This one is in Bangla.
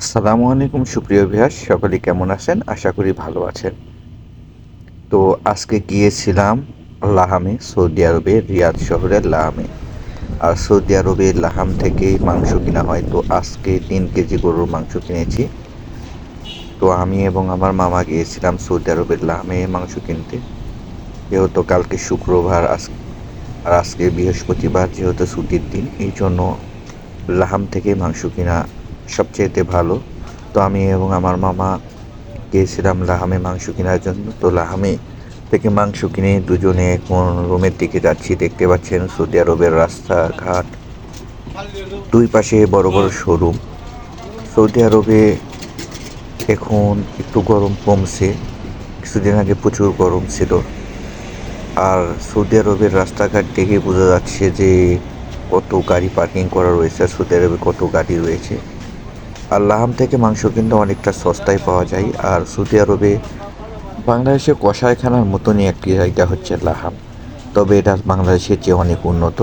আসসালামু আলাইকুম, সুপ্রিয় ভিয়াস সকলে কেমন আছেন? আশা করি ভালো আছেন। তো আজকে গিয়েছিলাম লাহামে, সৌদি আরবে, রিয়াদ শহরের লাহামে। আর সৌদি আরবের লাহাম থেকেই মাংস কিনা হয়। তো আজকে তিন কেজি গরুর মাংস কিনেছি। তো আমি এবং আমার মামা গিয়েছিলাম সৌদি আরবের লাহামে মাংস কিনতে। যেহেতু কালকে শুক্রবার, আজ আর আজকে বৃহস্পতিবার যেহেতু ছুটির দিন, এই জন্য লাহাম থেকে মাংস কিনা সবচেয়েতে ভালো। তো আমি এবং আমার মামা গিয়েছিলাম লাহামে মাংস কেনার জন্য। তো লাহামে থেকে মাংস কিনে দুজনে এখন রুমের দিকে যাচ্ছি। দেখতে পাচ্ছেন সৌদি আরবের রাস্তাঘাট। দুই পাশে বড় বড় শোরুম। সৌদি আরবে এখন একটু গরম কমছে। কিছুদিন আগে প্রচুর গরম ছিল। আর সৌদি আরবের রাস্তাঘাট দেখে বোঝা যাচ্ছে যে কত গাড়ি পার্কিং করা রয়েছে। আর সৌদি আরবে কত গাড়ি রয়েছে। আর লাহাম থেকে মাংস কিন্তু অনেকটা সস্তায় পাওয়া যায়। আর সৌদি আরবে বাংলাদেশে কষায়খানার মতনই একটি জায়গা হচ্ছে লাহাম। তবে এটা বাংলাদেশের চেয়ে অনেক উন্নত।